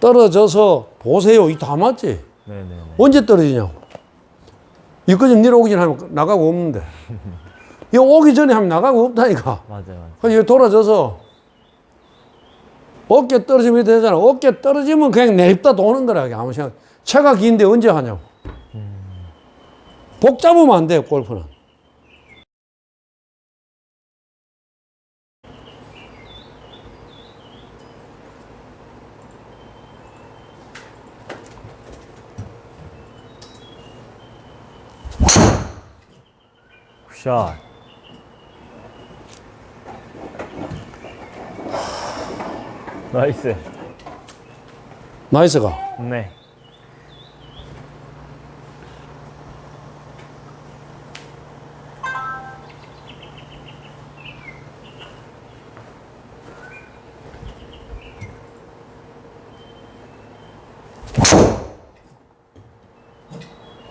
떨어져서 보세요. 이 다 맞지? 네네. 언제 떨어지냐고. 이거 좀 내려오기 전에 하면 나가고 없는데. 이거 오기 전에 하면 나가고 없다니까. 맞아요. 맞아요. 그래서 이거 돌아져서 어깨 떨어지면 되잖아. 어깨 떨어지면 그냥 내입다 도는 거라. 아무 생각. 차가 긴데 언제 하냐고. 복 잡으면 안 돼요, 골프는. 굿샷. 나이스. 나이스가. 네.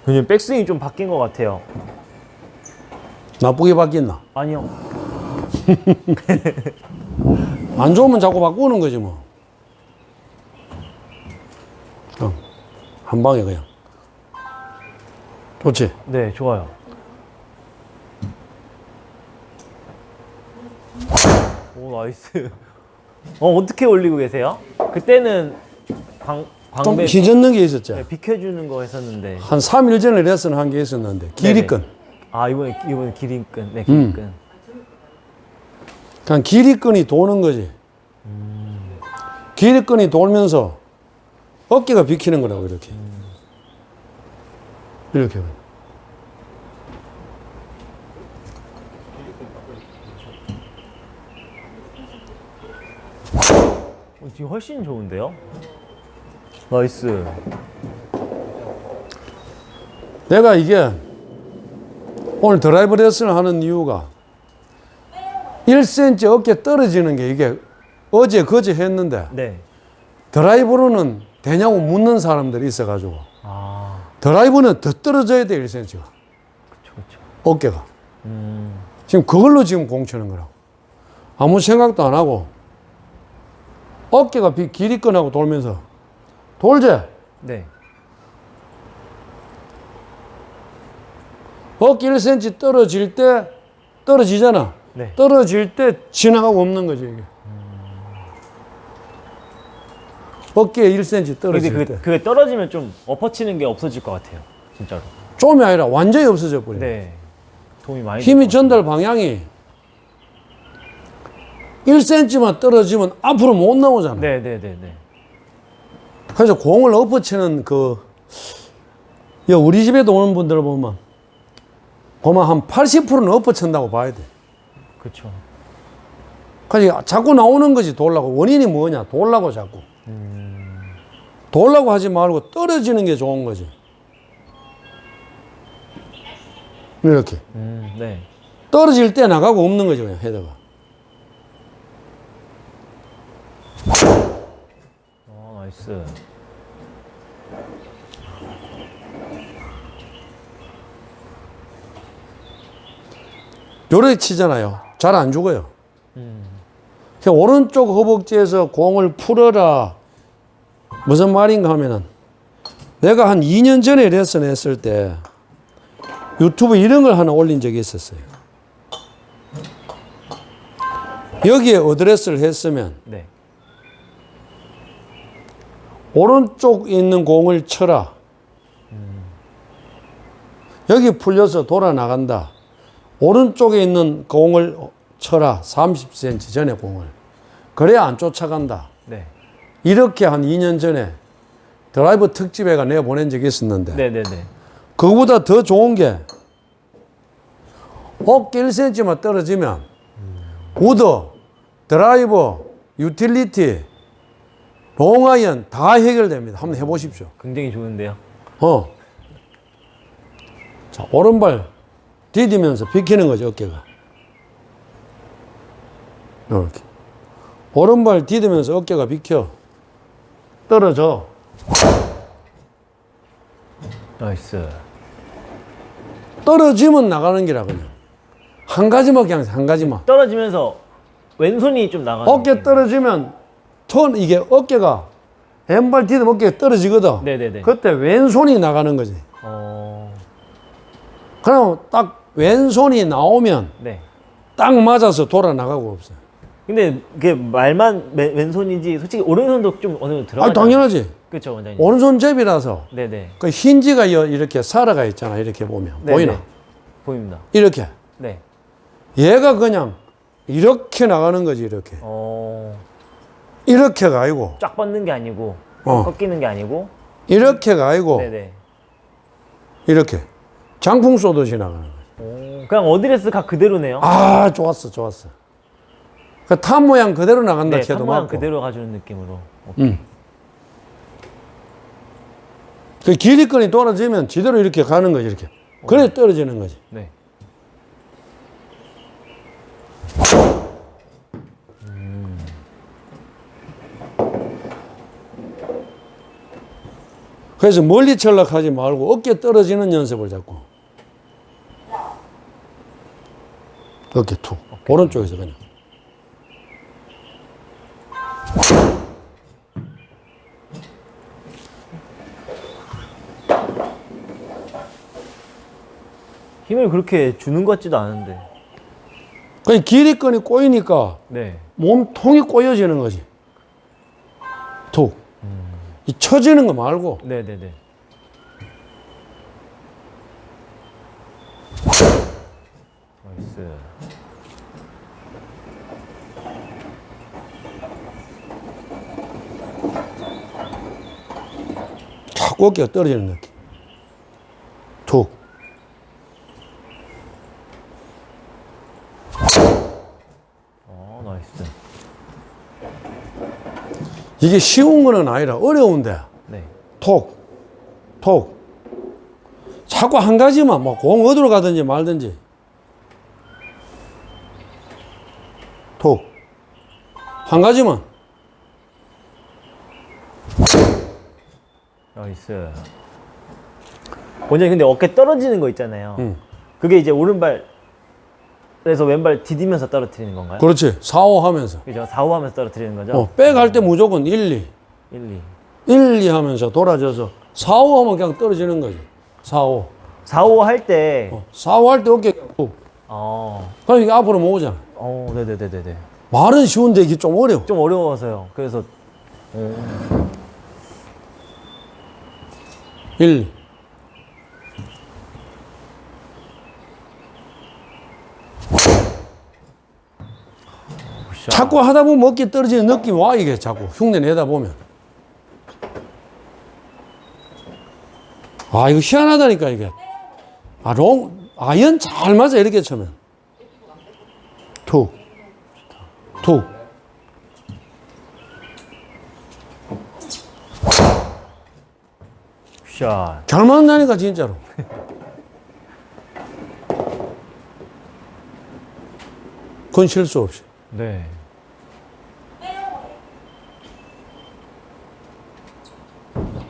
그냥 백스윙이 좀 바뀐 것 같아요. 나쁘게 바뀌었나? 아니요. 안 좋으면 자꾸 바꾸는 거지 뭐. 어, 한 방에 그냥. 좋지? 네, 좋아요. 오, 나이스. 어, 어떻게 올리고 계세요? 그때는 광, 좀 광배 희젓는 게 있었지. 네, 비켜주는 거 했었는데. 한 3일 전에 레슨 한 게 있었는데 길이끈. 아, 이번에, 이번에 기린끈. 네, 기린끈. 그냥 길이끈이 도는 거지. 길이끈이 돌면서 어깨가 비키는 거라고 이렇게. 이렇게. 어, 지금 훨씬 좋은데요? 나이스. 내가 이게 오늘 드라이브 레슨을 하는 이유가 1cm 어깨 떨어지는 게 이게 어제 그제 했는데 네. 드라이브로는 되냐고 묻는 사람들이 있어가지고 아, 드라이브는 더 떨어져야 돼 1cm가 그쵸, 그쵸. 어깨가 음, 지금 그걸로 지금 공 치는 거라고 아무 생각도 안 하고 어깨가 비- 길이 끈하고 돌면서 돌제 네. 어깨 1cm 떨어질 때 떨어지잖아 네. 떨어질 때 지나가고 없는 거지 이게 어깨 1cm 근데 떨어질 그, 때 그게 떨어지면 좀 엎어치는 게 없어질 것 같아요. 진짜로. 좀이 아니라 완전히 없어져 버려 네. 도움이 많이 힘이 될것 전달 방향이 1cm만 떨어지면 앞으로 못 나오잖아 같아요. 네, 네, 네, 네. 그래서 공을 엎어치는 그, 야, 우리 집에도 오는 분들 보면, 보면 한 80%는 엎어친다고 봐야 돼. 그렇죠. 그러니까 자꾸 나오는 거지, 돌라고. 원인이 뭐냐, 돌라고 자꾸. 돌라고 하지 말고 떨어지는 게 좋은 거지. 이렇게. 음, 네. 떨어질 때 나가고 없는 거지, 그냥 헤더가. 어, 나이스. 요렇게 치잖아요. 잘 안 죽어요. 그냥 오른쪽 허벅지에서 공을 풀어라. 무슨 말인가 하면은 내가 한 2년 전에 레슨 했을 때 유튜브 이런 걸 하나 올린 적이 있었어요. 여기에 어드레스를 했으면 네. 오른쪽에 있는 공을 쳐라. 여기 풀려서 돌아 나간다. 오른쪽에 있는 공을 쳐라. 30cm 전에 공을. 그래야 안 쫓아간다. 네. 이렇게 한 2년 전에 드라이브 특집회가 내가 보낸 적이 있었는데 네, 네, 네. 그거보다 더 좋은 게 어깨 1cm만 떨어지면 우드, 드라이버, 유틸리티, 롱아이언 다 해결됩니다. 한번 해보십시오. 굉장히 좋은데요. 어. 자, 오른발 디디면서 비키는 거죠, 어깨가. 이렇게. 오른발 디디면서 어깨가 비켜. 떨어져. 나이스. 떨어지면 나가는 기라, 그냥. 한 가지만 그냥 한 가지만. 떨어지면서 왼손이 좀 나가는 어깨 느낌. 떨어지면 턴, 이게 어깨가 왼발 디듬 어깨 떨어지거든. 네네네. 그때 왼손이 나가는 거지. 어, 그럼 딱 왼손이 나오면 네. 딱 맞아서 돌아 나가고 없어. 근데 그게 말만 왼- 왼손인지 솔직히 오른손도 좀 어느 정도 들어가. 아 당연하지. 그렇죠 원장님. 오른손 제비라서 네네. 그 힌지가 여- 이렇게 살아가 있잖아. 이렇게 보면 네네. 보이나? 보입니다. 이렇게. 네. 얘가 그냥 이렇게 나가는 거지 이렇게. 어, 이렇게가 아니고 쫙 뻗는 게 아니고 어. 꺾이는 게 아니고. 이렇게가 아니고 네네. 이렇게 장풍 쏘듯이 나가는 거지. 오, 그냥 어드레스 각 그대로네요. 아 좋았어 좋았어. 그탑 모양 그대로 나간다 네, 해도 모양 맞고. 그대로 가주는 느낌으로. 음. 그 길이끈이 떨어지면 지대로 이렇게 가는 거지 이렇게. 그래 떨어지는 거지. 네. 그래서 멀리 철락하지 말고 어깨 떨어지는 연습을 자꾸. 어깨 툭. 오른쪽에서 그냥. 힘을 그렇게 주는 것 같지도 않은데. 그 길이끈이 꼬이니까 네. 몸통이 꼬여지는 거지. 툭. 이 처지는 거 말고 네네네. 나이스. 어깨가 떨어지는 느낌. 툭. 어, 나이스. 이게 쉬운 거는 아니라 어려운데 네. 톡, 톡. 자꾸 한 가지만 뭐공 어디로 가든지 말든지 톡. 한 가지만. 나이스. 원장님 근데 어깨 떨어지는 거 있잖아요. 응. 그게 이제 오른발에서 왼발 디디면서 떨어뜨리는 건가요? 그렇지. 4, 5 하면서. 그죠? 4, 5 하면서 떨어뜨리는 거죠? 어, 백할 때 무조건 1, 2. 1, 2. 1, 2 하면서 돌아져서 4, 5 하면 그냥 떨어지는 거지. 4, 5. 4, 5 할 때, 어, 4, 5 할 때 어깨 툭. 어, 그럼 이게 앞으로 못 오잖아. 어, 네네네네네. 말은 쉬운데 이게 좀 어려워. 좀 어려워서요. 그래서, 어, 1, 2. 굿샷. 자꾸 하다 보면 어깨 떨어지는 느낌이 와, 이게 자꾸. 흉내 내다 보면. 아, 이거 희한하다니까, 이게. 아, 롱, 아이언 잘 맞아, 이렇게 치면. 툭. 툭. 샷. 잘 맞는다니까, 진짜로. 그건 실수 없이. 네.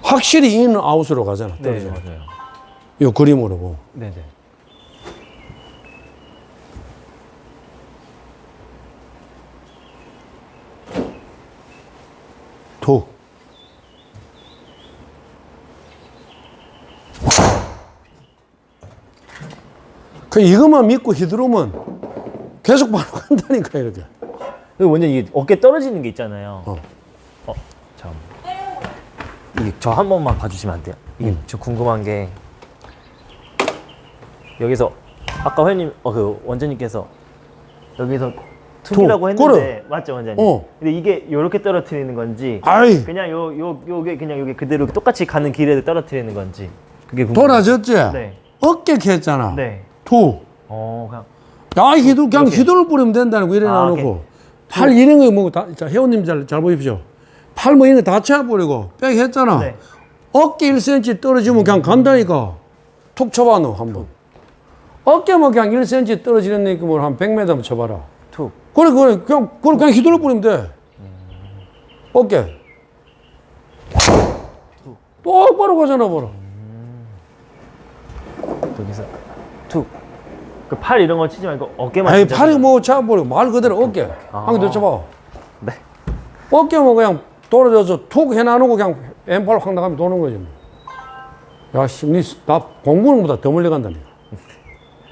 확실히 인, 아웃으로 가잖아. 네, 떨어져. 맞아요. 요 그림으로 보면. 네네. 툭. 그 이것만 믿고 휘두르면 계속 바로 간다니까 이렇게. 그리고 먼저 이게 어깨 떨어지는 게 있잖아요. 어. 어, 잠. 이게 저 한 번만 봐주시면 안 돼요? 이게 음. 저 궁금한 게 여기서 아까 회원님, 어, 그 원장님께서 여기서 투기라고 도, 했는데 맞죠 원장님? 어. 근데 이게 이렇게 떨어뜨리는 건지 아이 그냥 요 요 요게 그냥 요게 그대로 똑같이 가는 길에 떨어뜨리는 건지 그게 궁금. 돌아졌지. 네. 어깨 했잖아. 네. 투. 어 그냥 야 휘두 그냥 이렇게. 휘두를 뿌리면 된다는 거 이래 아, 놔놓고 팔 이런 거 뭐 다, 자 회원님 잘, 잘 보십시오. 팔 뭐 이런 거 다 채워버리고 백 했잖아. 네. 어깨 1cm 떨어지면 그냥 간다니까. 툭 쳐봐 너 한 번. 어깨만 그냥 1cm 떨어지는 느낌으로 한 100m 쳐봐라. 툭. 그래 그래 그냥 그래 그냥 휘둘러 뿌리면 돼. 어깨. 똑바로 가잖아 봐라. 여기서 툭. 그 팔 이런 거 치지 말고 어깨만. 아니 진짜 팔이 뭐 잡아버리고 말 그대로 어깨. 한개더 쳐봐. 네. 어깨만 그냥 떨어져서 툭 해놔놓고 그냥 왼팔 확 나가면 도는 거지. 뭐. 야, 씨, 니, 나 공부는 보다 더 멀리 간다니까.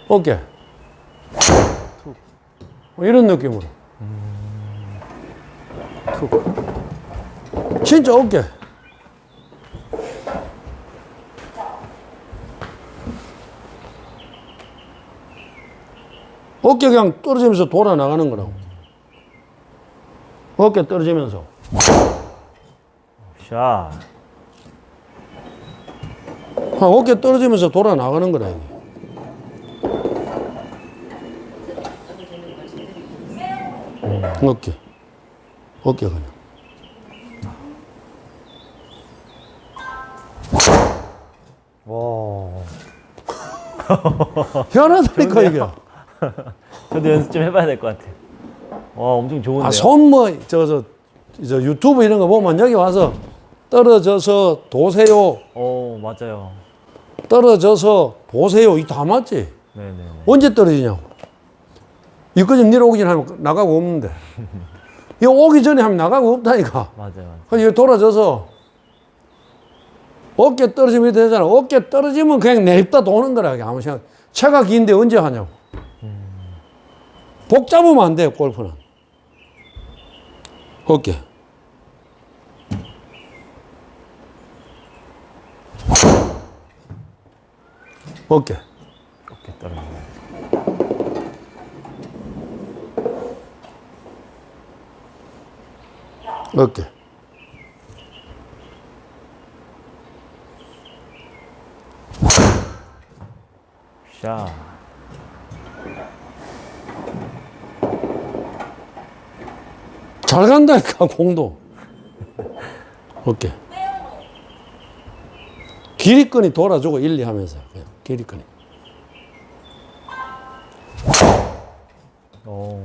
어깨. 뭐 이런 느낌으로. 진짜 어깨. 어깨 그냥 떨어지면서 돌아 나가는 거라고. 어깨 떨어지면서. 샷. 아, 어깨 떨어지면서 돌아 나가는 거라 이게. 어깨. 어깨 그냥. 와. 희한하다니까 이게. 저도 연습 좀 해봐야 될 것 같아요. 와, 엄청 좋은데요. 아, 손 뭐 저, 저, 저 유튜브 이런 거 보면 여기 와서 떨어져서 도세요. 어, 맞아요. 떨어져서 보세요. 이 다 맞지? 네네. 언제 떨어지냐고. 이거 좀 내려오기 전에 하면 나가고 없는데. 이거 오기 전에 하면 나가고 없다니까. 맞아요. 그래서 이거 돌아져서 어깨 떨어지면 되잖아. 어깨 떨어지면 그냥 내입다 도는 거라. 아무 생각. 차가 긴데 언제 하냐고. 복 잡으면 안 돼요, 골프는. 어깨. 어깨. 어깨 떨어지네. 어깨. 샷. 잘 간다니까, 공도. 어깨. 길이끈이 돌아주고 일리 하면서. 그냥 길이끈이. 오.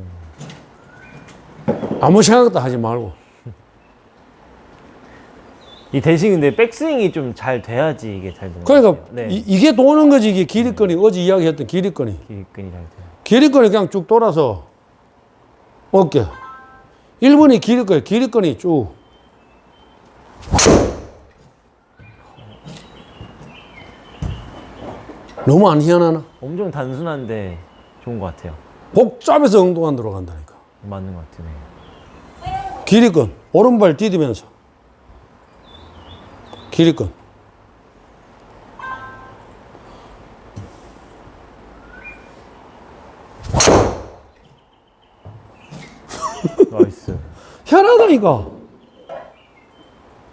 아무 생각도 하지 말고. 이 대신 근데 백스윙이 좀 잘 돼야지 이게 잘것 그러니까. 네. 이, 게 도는 거지 이게 길이끈이 어제 이야기했던 길이끈이 길이끈이 잘 돼요. 길이끈이 그냥 쭉 돌아서 어깨 1번이 길이끈 길이끈이 쭉 너무 안 희한하나? 엄청 단순한데 좋은 것 같아요. 복잡해서 엉뚱한 데로 간다니까 맞는 것 같으네. 길이끈 오른발 디디면서 길이끈 희한하다니까.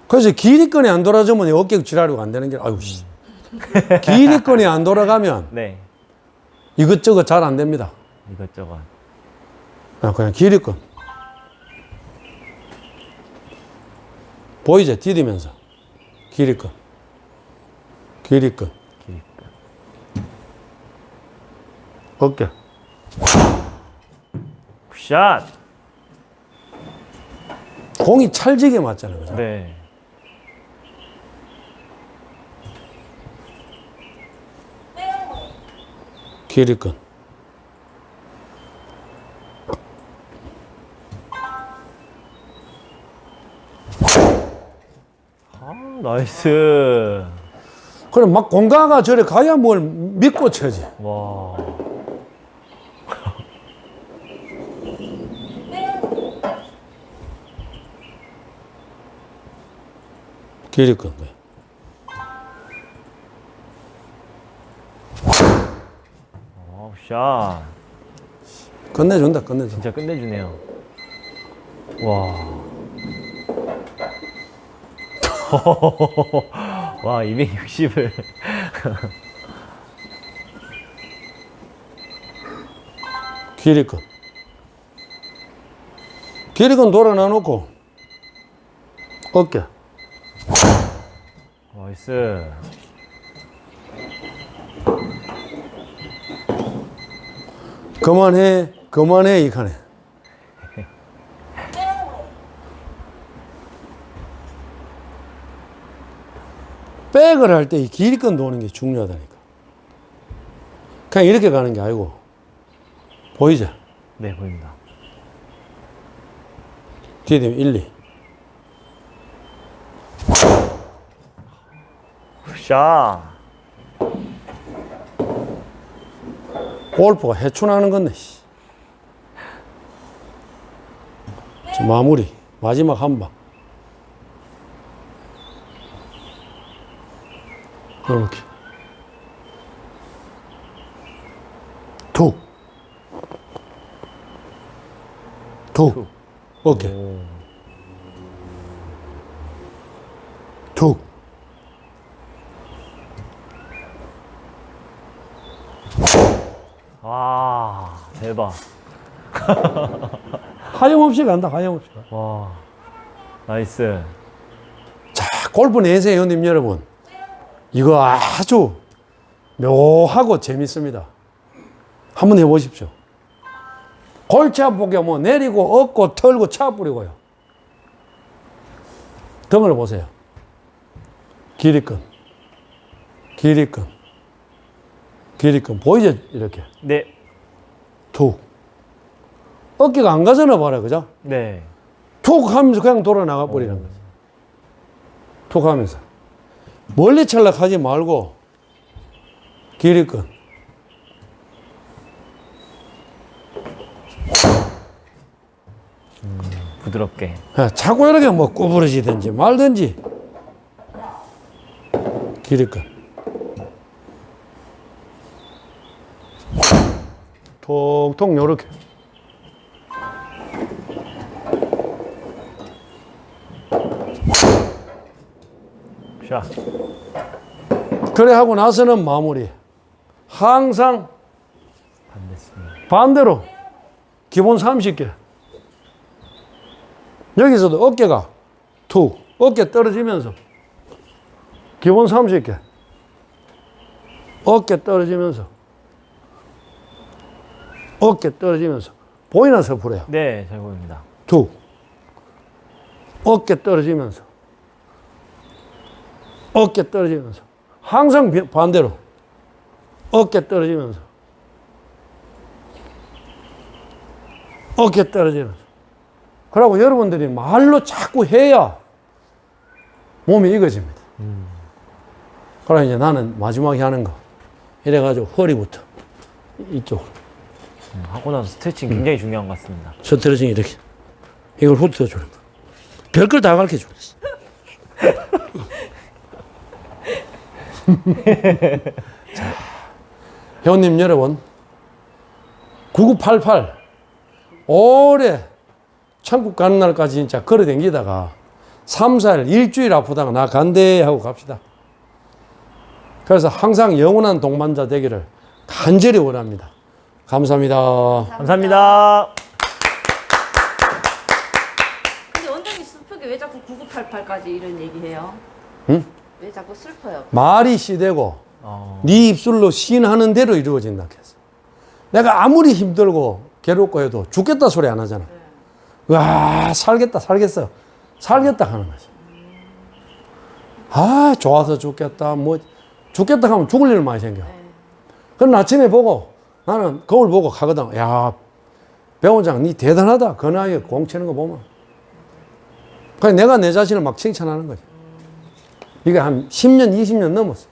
그래서 길이끈이 안 돌아주면 어깨 지랄이고 안 되는 게, 아유, 씨. 길이끈이 안 돌아가면 네. 이것저것 잘 안 됩니다. 이것저것. 아, 그냥 길이끈. 보이죠? 디디면서. 길이끈. 길이끈. 길이끈. 어깨. 샷. 공이 찰지게 맞잖아요. 그죠? 네. 길이끈. 아, 나이스. 그럼 막 공가가 저래 가야 뭘 믿고 쳐지. 와. 길이끈. 어, 샷. 끝내준다, 끝내준다. 진짜 끝내주네요. 와. 와, 260을. 길이끈. 길이끈 돌아놔 놓고 어깨. 나이스. 그만해, 그만해 이 칸에. 백을 할 때 이 길이끈 도는 게 중요하다니까. 그냥 이렇게 가는 게 아니고 보이죠? 네, 보입니다. 뒤에 되면 1, 2. 샷. 골프가 해춘하는 건데. 씨. 자, 마무리. 마지막 한 방. 이렇게. 툭. 툭. 오케이. 툭. 와, 대박. 하염없이 간다, 하염없이. 와, 나이스. 자, 골프 내세 회원님 여러분. 이거 아주 묘하고 재밌습니다. 한번 해보십시오. 골치 아프게 뭐 내리고 얻고 털고 차 뿌리고요. 등을 보세요. 길이끈, 길이끈, 길이끈. 보이죠? 이렇게. 네, 툭. 어깨가 안 가잖아, 봐라. 그죠? 네. 툭 하면서 그냥 돌아 나가 버리는 거지. 툭 하면서. 멀리 찰락하지 말고 길이끈. 부드럽게. 야, 자꾸 이렇게 뭐 구부러지든지 말든지 길이끈. 톡톡 요렇게. 샷. 그래 하고 나서는 마무리. 항상. 반대로 기본 30개. 여기서도 어깨가 툭 어깨 떨어지면서 기본 30개. 어깨 떨어지면서 어깨 떨어지면서 보이나 서프로야. 네, 잘 보입니다. 툭 어깨 떨어지면서. 어깨 떨어지면서. 항상 비- 반대로. 어깨 떨어지면서. 어깨 떨어지면서. 그러고 여러분들이 말로 자꾸 해야 몸이 익어집니다. 그러나 이제 나는 마지막에 하는 거. 이래가지고 허리부터 이쪽 음, 하고 나서 스트레칭 굉장히 중요한 것 같습니다. 스트레칭 이렇게 이걸 훑어 주는 거. 별걸 다 가르쳐 자, 회원님 여러분 9988 올해 천국 가는 날까지 진짜 걸어 댕기다가 3, 4일 일주일 아프다가 나 간대 하고 갑시다. 그래서 항상 영원한 동반자 되기를 간절히 원합니다. 감사합니다. 감사합니다. 근데 원장님 슬프게 왜 자꾸 9988까지 이런 얘기해요? 응? 왜 자꾸 슬퍼요? 말이 씨되고 어, 네 입술로 시인하는 대로 이루어진다 했어. 내가 아무리 힘들고 괴롭고 해도 죽겠다 소리 안 하잖아. 와 살겠다 살겠어 살겠다 하는 거지. 아 좋아서 죽겠다 뭐 죽겠다 하면 죽을 일 많이 생겨. 그럼 아침에 보고 나는 거울 보고 가거든. 야 배원장 니 대단하다 그 나이에 공 치는 거 보면. 그래 내가 내 자신을 막 칭찬하는 거지. 이게 한 10년 20년 넘었어.